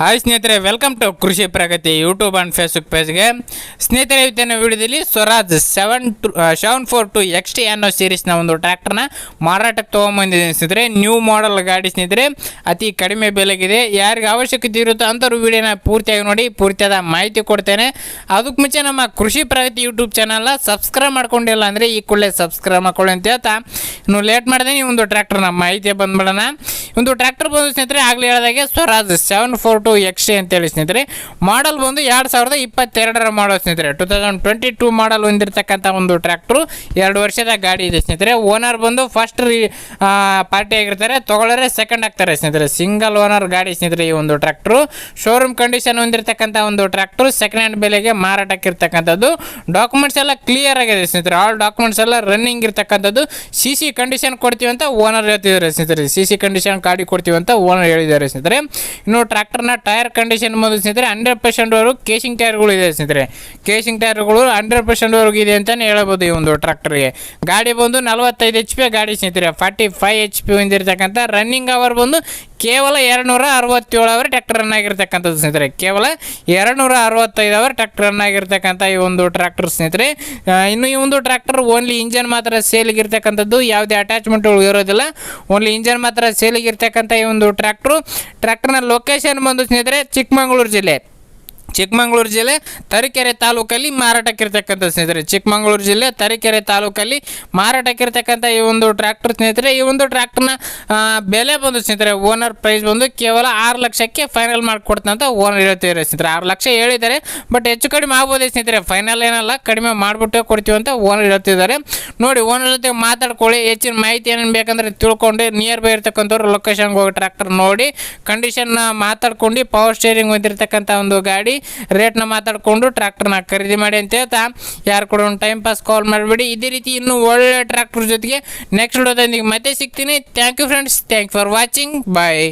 Hi ಸ್ನೇಹಿತರೆ welcome to Krishi Pragati YouTube and Facebook ಪೇಜ್ಗೆ ಸ್ನೇಹಿತರೆ, ಇವತ್ತಿನ ವಿಡಿಯೋದಲ್ಲಿ Swaraj seven two seven four two X T ಅನ್ನೋ ಸೀರೀಸ್ನ ಒಂದು ಟ್ರ್ಯಾಕ್ಟರ್ನ ಮಾರಾಟಕ್ಕೆ ತೊಗೊಂಬಂದಿದ್ದೀನಿ ಸ್ನೇಹಿತರೆ. ನ್ಯೂ ಮಾಡೆಲ್ ಗಾಡಿ ಸ್ನೇಹಿತರೆ, ಅತಿ ಕಡಿಮೆ ಬೆಲೆಗಿದೆ. ಯಾರಿಗೆ ಅವಶ್ಯಕತೆ ಇರುತ್ತೋ ಅಂಥವ್ರು ವಿಡಿಯೋನ ಪೂರ್ತಿಯಾಗಿ ನೋಡಿ, ಪೂರ್ತಿಯಾದ ಮಾಹಿತಿ ಕೊಡ್ತೇನೆ. ಅದಕ್ಕೆ ಮುಂಚೆ ನಮ್ಮ ಕೃಷಿ ಪ್ರಗತಿ ಯೂಟ್ಯೂಬ್ ಚಾನಲ್ನ ಸಬ್ಸ್ಕ್ರೈಬ್ ಮಾಡ್ಕೊಂಡಿಲ್ಲ ಅಂದರೆ ಈ ಕೂಡಲೇ ಸಬ್ಸ್ಕ್ರೈಬ್ ಮಾಡ್ಕೊಳ್ಳಿ ಅಂತ ಹೇಳ್ತಾ. ಇನ್ನು ಲೇಟ್ ಮಾಡಿದೆ ಈ ಒಂದು ಟ್ರ್ಯಾಕ್ಟರ್ನ ಮಾಹಿತಿ ಬಂದ್ಬಿಡೋಣ. ಒಂದು ಟ್ರ್ಯಾಕ್ಟರ್ ಬಂದು ಸ್ನೇಹಿತರೆ, ಆಗಲೇ ಹೇಳಿದಾಗೆ Swaraj seven four two X ಅಂತೇಳಿ ಸ್ನೇಹಿತರೆ. ಮಾಡಲ್ ಬಂದು ಎರಡು ಸಾವಿರದ ಇಪ್ಪತ್ತೆರಡರ ಮಾಡಲ್ ಸ್ನೇಹಿತರೆ. Two thousand twenty two model ಹೊಂದಿರತಕ್ಕಂಥ ಒಂದು ಟ್ರ್ಯಾಕ್ಟ್ರು, ಎರಡು ವರ್ಷದ ಗಾಡಿ ಇದೆ ಸ್ನೇಹಿತರೆ. ಓನರ್ ಬಂದು ಫಸ್ಟ್ ರೀ ಪಾರ್ಟಿ ಆಗಿರ್ತಾರೆ. ತೊಗೊಳ್ಳೋರೆ ಸೆಕೆಂಡ್ ಆಗ್ತಾರೆ ಸ್ನೇಹಿತರೆ. ಸಿಂಗಲ್ ಓನರ್ ಗಾಡಿ ಸ್ನೇಹಿತರೆ ಈ ಒಂದು ಟ್ರ್ಯಾಕ್ಟ್ರು. ಶೋರೂಮ್ ಕಂಡೀಷನ್ ಹೊಂದಿರತಕ್ಕಂಥ ಒಂದು ಟ್ರ್ಯಾಕ್ಟ್ರು ಸೆಕೆಂಡ್ ಹ್ಯಾಂಡ್ ಬೆಲೆಗೆ ಮಾರಾಟಕ್ಕೆ ಇರ್ತಕ್ಕಂಥದ್ದು ಡಾಕ್ಯುಮೆಂಟ್ಸ್ ಎಲ್ಲ ಕ್ಲಿಯರ್ ಆಗಿದೆ ಸ್ನೇಹಿತರೆ. ಆಲ್ ಡಾಕ್ಯುಮೆಂಟ್ಸ್ ಎಲ್ಲ ರನ್ನಿಂಗ್ ಇರ್ತಕ್ಕಂಥದ್ದು. ಸಿ ಸಿ ಕಂಡೀಷನ್ ಕೊಡ್ತೀವಿ ಅಂತ ಓನರ್ ಹೇಳ್ತಿದ್ದಾರೆ ಸ್ನೇಹಿತರೆ. ಸಿ ಸಿ ಕಂಡೀಷನ್ ಗಾಡಿ ಕೊಡ್ತೀವಿ ಅಂತ ಓನರ್ ಹೇಳಿದ್ದಾರೆ ಸ್ನೇಹಿತರೆ. ಇನ್ನು ಟ್ರ್ಯಾಕ್ಟರ್ನ ಟೈರ್ ಕಂಡೀಷನ್ ಬಂದು ಸ್ನೇಹಿತರೆ, ಹಂಡ್ರೆಡ್ ಪರ್ಸೆಂಟ್ವರೆಗೂ ಕೇಸಿಂಗ್ ಟೈರ್ಗಳು ಇದೆ ಸ್ನೇಹಿತರೆ. ಕೇಸಿಂಗ್ ಟೈರ್ಗಳು ಹಂಡ್ರೆಡ್ ಪರ್ಸೆಂಟ್ವರೆಗೂ ಇದೆ ಅಂತಲೇ ಹೇಳ್ಬೋದು ಈ ಒಂದು ಟ್ರ್ಯಾಕ್ಟರ್ಗೆ. ಗಾಡಿ ಬಂದು ನಲವತ್ತೈದು ಎಚ್ ಪಿ ಗಾಡಿ ಸ್ನೇಹಿತರೆ ಫಾರ್ಟಿ ಫೈವ್ ಎಚ್ ಪಿ ಹೊಂದಿರತಕ್ಕಂಥ ರನ್ನಿಂಗ್ ಅವರ್ ಬಂದು ಕೇವಲ ಎರಡುನೂರ ಅರವತ್ತೇಳು ಅವರ್ ಟ್ರ್ಯಾಕ್ಟರ್ ಸ್ನೇಹಿತರೆ. ಕೇವಲ ಎರಡುನೂರ ಅರವತ್ತೈದು ಅವರ್ ಟ್ರ್ಯಾಕ್ಟರ್ ರನ್ ಆಗಿರ್ತಕ್ಕಂಥ ಈ ಒಂದು ಟ್ರ್ಯಾಕ್ಟರ್ ಸ್ನೇಹಿತರೆ. ಇನ್ನು ಈ ಒಂದು ಟ್ರ್ಯಾಕ್ಟರ್ ಓನ್ಲಿ ಇಂಜನ್ ಮಾತ್ರ ಸೇಲಿಗೆ ಇರ್ತಕ್ಕಂಥದ್ದು ಯಾವುದೇ ಅಟ್ಯಾಚ್ಮೆಂಟ್ಗಳು ಇರೋದಿಲ್ಲ. ಓನ್ಲಿ ಇಂಜನ್ ಮಾತ್ರ ಸೇಲಿಗೆ ಇರ್ತಕ್ಕಂಥ ಈ ಒಂದು ಟ್ರ್ಯಾಕ್ಟ್ರು. ಟ್ರ್ಯಾಕ್ಟರ್ನ ಲೊಕೇಶನ್ ಬಂದು ಸ್ನೇಹಿತರೆ ಚಿಕ್ಕಮಗಳೂರು ಜಿಲ್ಲೆ. ಚಿಕ್ಕಮಗಳೂರು ಜಿಲ್ಲೆ ತರೀಕೆರೆ ತಾಲೂಕಲ್ಲಿ ಮಾರಾಟಕ್ಕಿರ್ತಕ್ಕಂಥ ಸ್ನೇಹಿತರೆ. ಚಿಕ್ಕಮಗಳೂರು ಜಿಲ್ಲೆ ತರೀಕೆರೆ ತಾಲೂಕಲ್ಲಿ ಮಾರಾಟಕ್ಕಿರ್ತಕ್ಕಂಥ ಈ ಒಂದು ಟ್ರ್ಯಾಕ್ಟರ್ ಸ್ನೇಹಿತರೆ. ಈ ಒಂದು ಟ್ರ್ಯಾಕ್ಟರ್ನ ಬೆಲೆ ಬಂದು ಸ್ನೇಹಿತರೆ, ಓನರ್ ಪ್ರೈಸ್ ಬಂದು ಕೇವಲ ಆರು ಲಕ್ಷಕ್ಕೆ ಫೈನಲ್ ಮಾಡಿಕೊಡ್ತಂತ ಓನರ್ ಹೇಳ್ತಿದ್ದಾರೆ ಸ್ನೇಹಿತರೆ. ಆರು ಲಕ್ಷ ಹೇಳಿದ್ದಾರೆ ಬಟ್ ಹೆಚ್ಚು ಕಡಿಮೆ ಆಗ್ಬೋದು ಸ್ನೇಹಿತರೆ? ಫೈನಲ್ ಏನಲ್ಲ, ಕಡಿಮೆ ಮಾಡಿಬಿಟ್ಟು ಕೊಡ್ತೀವಿ ಅಂತ ಓನರ್ ಹೇಳ್ತಿದ್ದಾರೆ. ನೋಡಿ, ಓನರ್ ಜೊತೆ ಮಾತಾಡ್ಕೊಳ್ಳಿ, ಹೆಚ್ಚಿನ ಮಾಹಿತಿ ಏನೇನು ಬೇಕಂದ್ರೆ ತಿಳ್ಕೊಂಡು ನಿಯರ್ ಬೈ ಇರ್ತಕ್ಕಂಥವ್ರು ಲೊಕೇಶನ್ಗೆ ಹೋಗಿ ಟ್ರ್ಯಾಕ್ಟರ್ ನೋಡಿ ಕಂಡೀಷನ್ನ ಮಾತಾಡ್ಕೊಂಡು ಪವರ್ ಸ್ಟೇರಿಂಗ್ ಹೊಂದಿರತಕ್ಕಂಥ ಒಂದು ಗಾಡಿ ರೇಟ್ನ ಮಾತಾಡಿಕೊಂಡು ಟ್ರ್ಯಾಕ್ಟರ್ನ ಖರೀದಿ ಮಾಡಿ ಅಂತ ಹೇಳ್ತಾ, ಯಾರು ಕೂಡ ಒಂದು ಟೈಮ್ ಪಾಸ್ ಕಾಲ್ ಮಾಡಿಬಿಡಿ. ಇದೇ ರೀತಿ ಇನ್ನೂ ಒಳ್ಳೆ ಟ್ರ್ಯಾಕ್ಟರ್ ಜೊತೆಗೆ ನೆಕ್ಸ್ಟ್ ವಿಡಿಯೋದೊಂದಿಗೆ ಮತ್ತೆ ಸಿಗ್ತೀನಿ. Thank you friends thank for watching bye